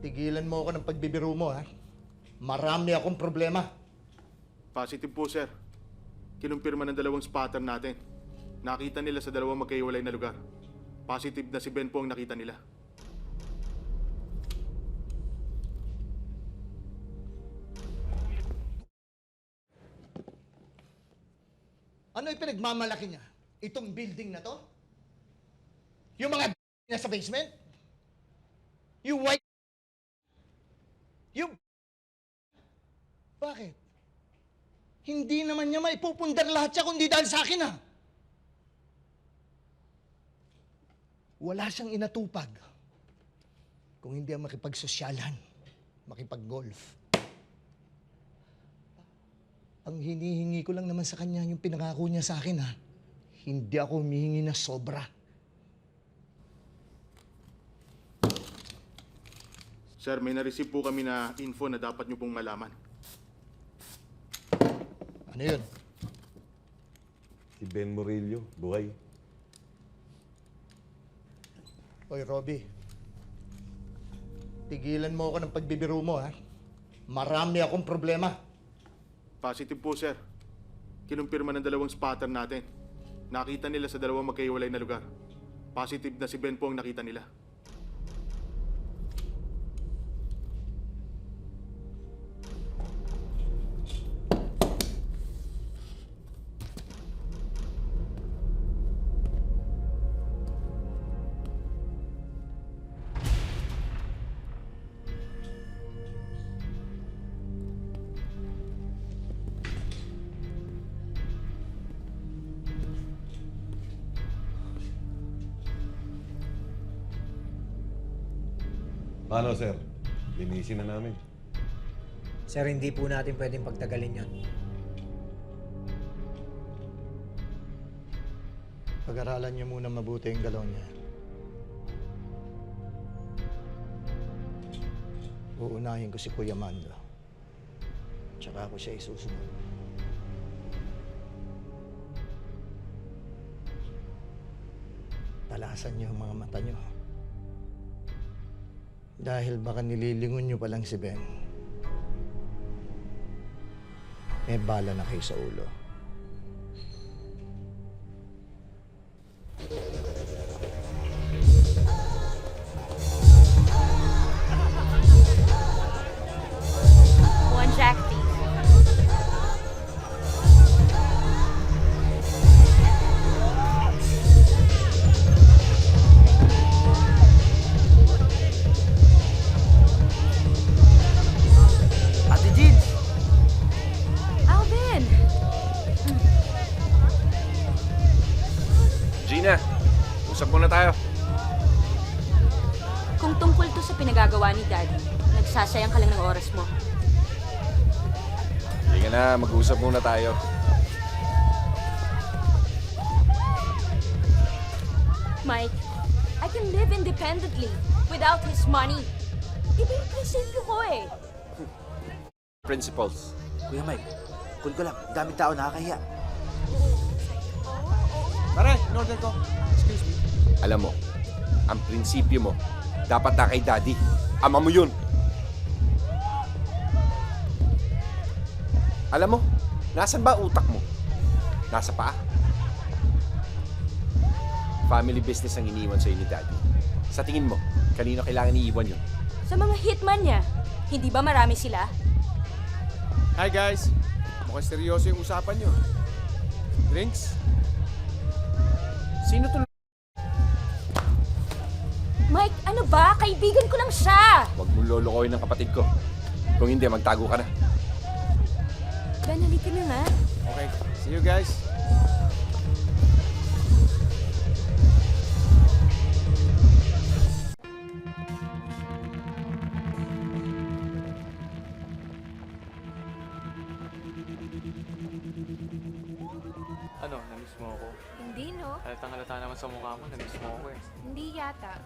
Tigilan mo ako ng pagbibiro mo, ha? Marami akong problema. Positive po, sir. Kinumpirma ng dalawang spotter natin. Nakita nila sa dalawang magkaiwalay na lugar. Positive na si Ben po ang nakita nila. Ano yung pinagmamalaki niya? Itong building na to? Yung mga niya sa basement? Yung white... Yung... Bakit? Hindi naman niya maipupundar lahat siya kundi dahil sa akin, ha? Wala siyang inatupag. Kung hindi ang makipagsosyalan, makipag-golf. Ang hinihingi ko lang naman sa kanya yung pinangako niya sa akin, ha? Hindi ako humihingi na sobra. Sir, may na-receive po kami na info na dapat nyo pong malaman. Ano yun? Si Ben Morillo, buhay. Oy, Robby. Tigilan mo ako ng pagbibiro mo, ha? Marami akong problema. Positive po, sir. Kinumpirma ng dalawang spotter natin. Nakita nila sa dalawang magkaiwalay na lugar. Positive na si Ben po ang nakita nila. Paano, sir? Linisin na namin. Sir, hindi po natin pwedeng pagtagalin yon. Pag-aralan niyo muna mabuti yung galaw niya. Uunahin ko si Kuya Mando. Tsaka ako siya isusunod. Talasan niyo ang mga mata niyo. Dahil baka nililingon niyo pa lang si Ben. May bala na kayo sa ulo. Na, mag-usap muna tayo. Mike, I can live independently without his money. Iba yung prinsipyo ko eh. Principles. Kuya Mike, cool ko lang. Daming tao nakakahiya. Pare, in-order ko. Excuse me. Alam mo, ang prinsipyo mo, dapat na kay daddy. Ama mo yun. Alam mo, nasan ba utak mo? Nasa paa. Family business ang iniwan sa'yo ni daddy. Sa tingin mo, kanino kailangan iiwan yun? Sa mga hitman niya, hindi ba marami sila? Hi guys! Mukhang seryoso yung usapan nyo. Drinks? Sino to? Mike, ano ba? Kaibigan ko lang siya! Huwag mong lolokohin ng kapatid ko. Kung hindi, magtago ka na. Ben, halika na nga. Okay, see you guys. Ano, namiss mo ako? Hindi, no? Halatang halata naman sa mukha mo, namiss mo ako eh. Hindi yata.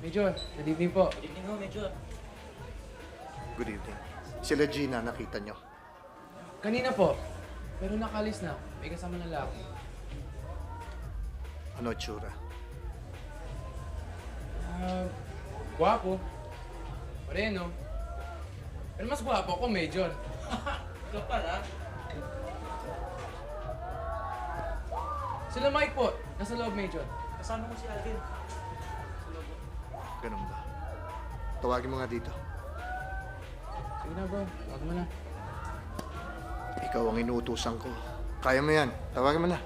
Major, good evening po. Good evening. Sila Gina, nakita niyo. Kanina po, pero nakalis na. May kasama ng lalaki. Ano tsura? Ah, gwapo. Pre, no? Pero mas gwapo ko, Major. Ikaw pala. Sila Mike po. Nasa loob, Major. Kasama ko si Alvin. Ganun ba? Tawagin mo nga dito. Sige na, bro. Tawag mo na. Ikaw ang inuutusan ko. Kaya mo yan. Tawagin mo na.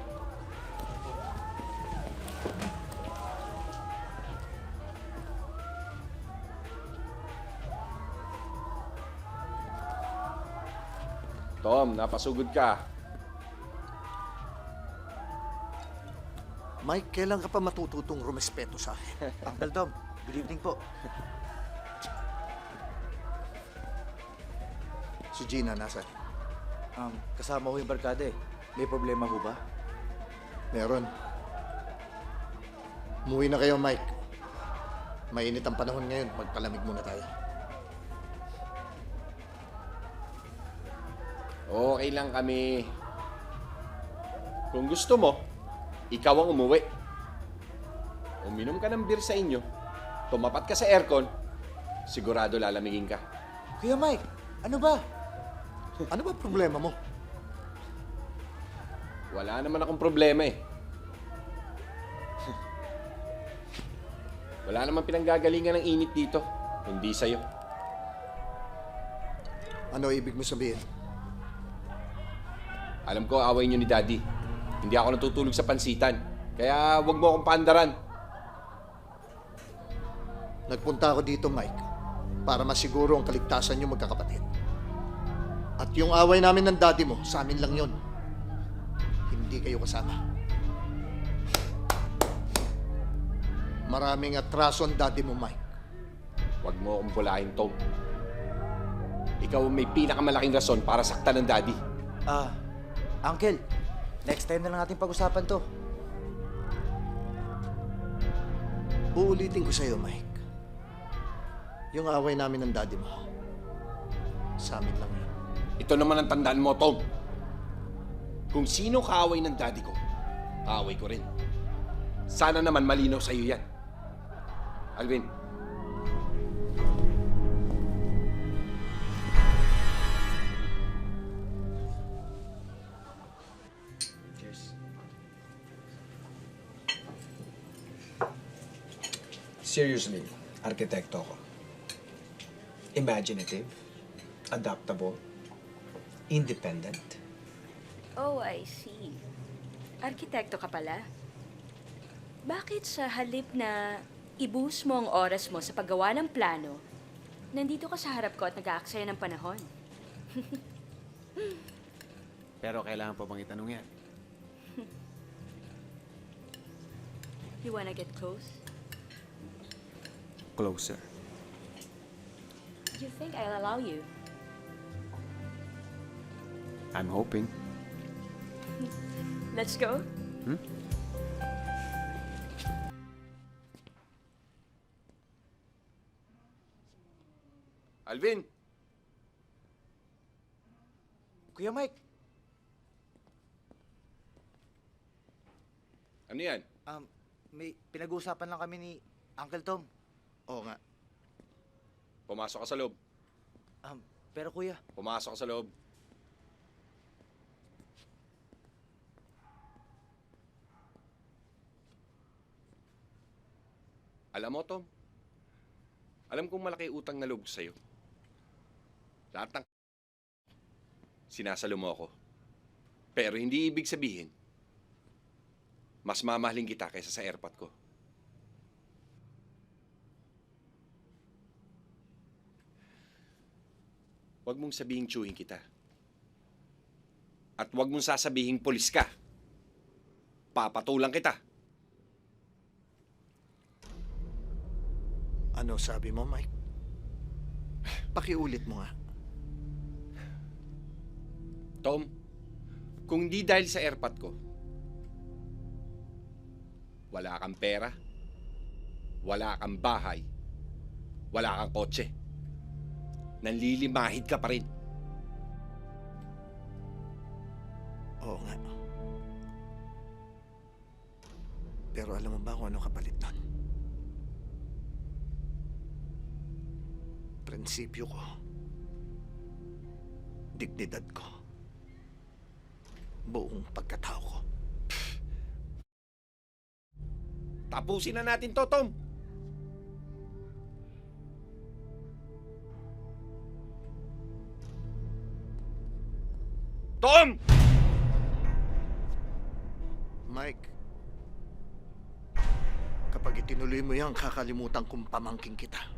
Tom, napasugod ka. Mike, kailan ka pa matututong rumespeto sa akin? Uncle Tom, good evening po. Si Gina, nasa? Um, kasama ko yung barkada eh. May problema ho ba? Meron. Umuwi na kayo, Mike. Mainit ang panahon ngayon. Magpalamig muna tayo. Okay lang kami. Kung gusto mo, ikaw ang umuwi. Uminom ka ng beer sa inyo, tumapat ka sa aircon, sigurado lalamigin ka. Kuya Mike, ano ba? Ano ba problema mo? Wala naman akong problema eh. Wala naman pinanggagalingan ng init dito, kundi sa'yo. Ano ibig mo sabihin? Alam ko, away niyo ni Daddy. Hindi ako natutulog sa pansitan. Kaya wag mo akong paandaran. Nagpunta ako dito, Mike, para masiguro ang kaligtasan niyo magkakapatid. At yung away namin ng daddy mo, sa amin lang yon. Hindi kayo kasama. Maraming atraso ang daddy mo, Mike. Wag mo akong bulahin, Tom. Ikaw ang may pinakamalaking rason para saktan ng Daddy. Ah, Uncle, next time na lang natin pag-usapan to. Uulitin ko sa'yo, Mike. Yung away namin ng daddy mo, sa amin lang yun. Ito naman ang tandaan mo, Tom. Kung sino kaaway ng daddy ko, kaaway ko rin. Sana naman malinaw sa'yo yan. Alvin. Cheers. Seriously, arkitekto ko. Imaginative, adaptable, independent. Oh, I see. Arkitekto ka pala. Bakit sa halip na ibus mo ang oras mo sa paggawa ng plano, nandito ka sa harap ko at nag-aaksaya ng panahon? Pero kailangan pa bang itanong yan? You wanna get close? Closer. Do you think I'll allow you? I'm hoping. Let's go? Alvin! Kuya Mike, Ano yan? um, may pinag-uusapan lang kami ni Uncle Tom. Oo nga. Pumasok ka sa loob. Um, pero kuya, Pumasok ka sa loob. Alam mo, Tom, alam kong malaki utang na loob sa'yo. Lahat ng sinasalo mo ako. Pero hindi ibig sabihin, mas mamahalin kita kaysa sa airpot ko. Huwag mong sabihing chewing kita. At huwag mong sasabihing polis ka. Papatulang kita. Ano sabi mo, Mike? Pakiulit mo nga. Tom, kung di dahil sa airpot ko, wala kang pera, wala kang bahay, wala kang kotse. Nanlilimahid ka pa rin. Oo nga. Pero alam mo ba kung ano kapalit nun? Prinsipyo ko. Dignidad ko. Buong pagkatao ko. Tapusin na natin to, Tom. Tom! Mike, kapag itinuloy mo yan, kakalimutan kong pamangking kita.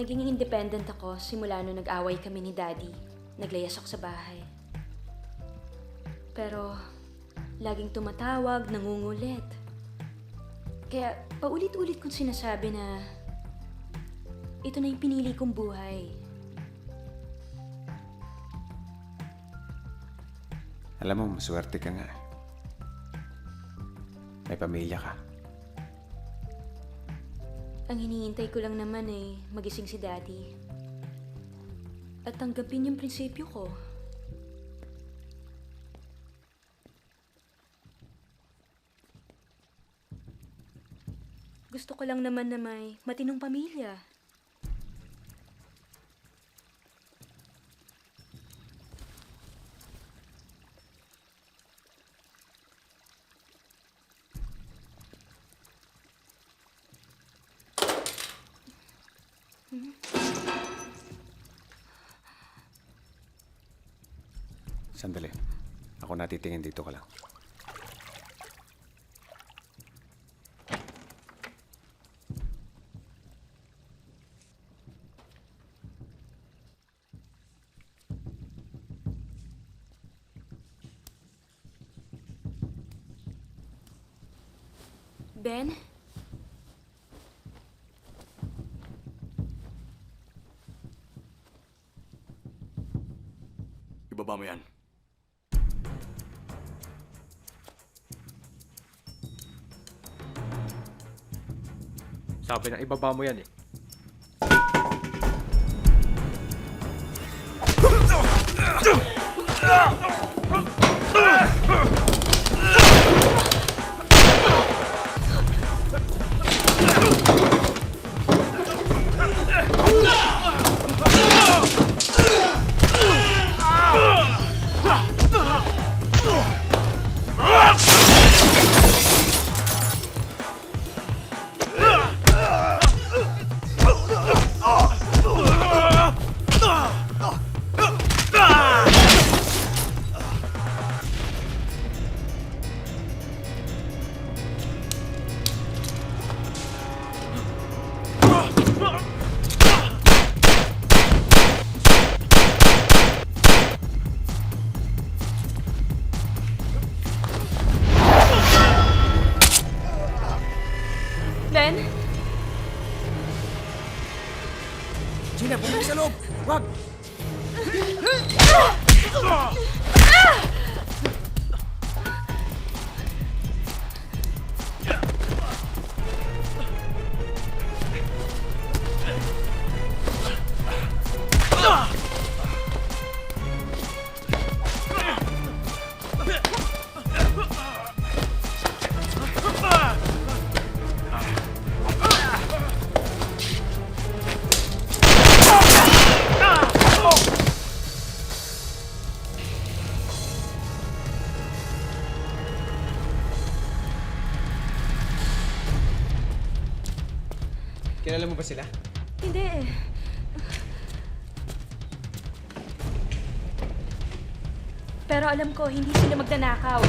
Naging independent ako simula nung nag-away kami ni Daddy. Naglayas ako sa bahay. Pero, laging tumatawag, nangungulit. Kaya, paulit-ulit kong sinasabi na ito na yung pinili kong buhay. Alam mo, maswerte ka nga. May pamilya ka. Ang hinihintay ko lang naman ay magising si Daddy. At tanggapin yung prinsipyo ko. Gusto ko lang naman na may matinong pamilya. Sandali. Ako natitingin dito ka lang. Ben? Mo yan. Sabi na ibaba mo yan eh. Kilala mo ba sila? Hindi eh. Pero alam ko, hindi sila magnanakaw.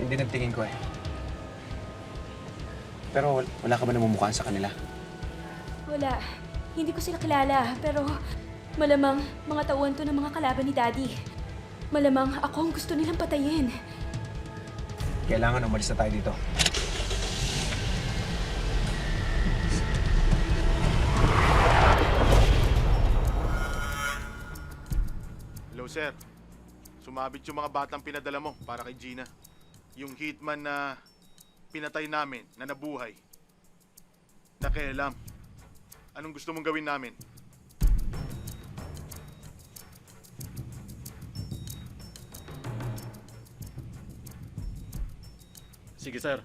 Hindi nagtingin ko eh. Pero wal- wala ka ba namumukhaan sa kanila? Wala. Hindi ko sila kilala, pero Malamang mga tauhan to ng mga kalaban ni Daddy. Malamang ako ang gusto nilang patayin. Kailangan umalis na tayo dito. Sir. Sumabit yung mga batang pinadala mo para kay Gina. Yung hitman na pinatay namin, na nabuhay. Nakialam. Anong gusto mong gawin namin? Sige sir,